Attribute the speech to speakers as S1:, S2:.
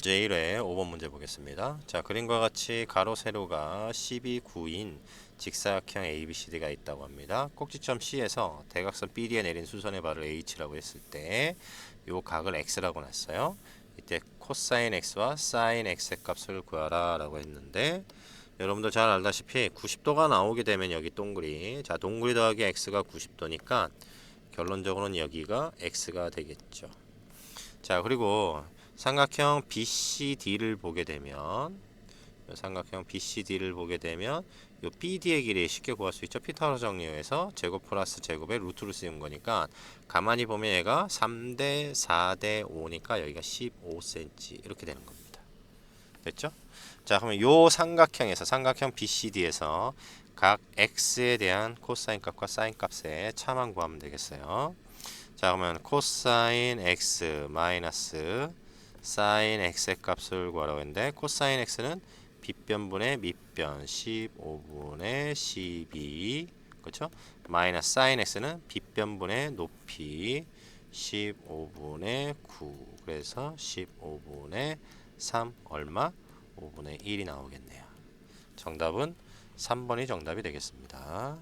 S1: 제 1회 5번 문제 보겠습니다. 자, 그림과 같이 가로 세로가 12, 9인 직사각형 ABCD가 있다고 합니다. 꼭지점 C에서 대각선 BD에 내린 수선의 발을 H라고 했을 때 요 각을 X라고 놨어요. 이때 코사인 X와 사인 X의 값을 구하라 라고 했는데 여러분들 잘 알다시피 90도가 나오게 되면 여기 동그리 자 동그리 더하기 X가 90도니까 결론적으로는 여기가 X가 되겠죠. 자 그리고 삼각형 BCD를 보게 되면 요 삼각형 BCD를 보게 되면 요 BD의 길이 쉽게 구할 수 있죠. 피타고라 정리에서 제곱 플러스 제곱의 루트로 쓰인 거니까 가만히 보면 얘가 3대 4대 5니까 여기가 15cm 이렇게 되는 겁니다. 됐죠? 자, 그러면 요 삼각형에서 삼각형 BCD에서 각 x에 대한 코사인 값과 사인 값의 차만 구하면 되겠어요. 자, 그러면 코사인 x 마이너스 사인 x의 값을 구하라고 했는데 코사인 x는 빗변분의 밑변 15분의 12 그렇죠? 마이너스 사인 x는 빗변분의 높이 15분의 9 그래서 15분의 3 얼마? 5분의 1이 나오겠네요. 정답은 3번이 정답이 되겠습니다.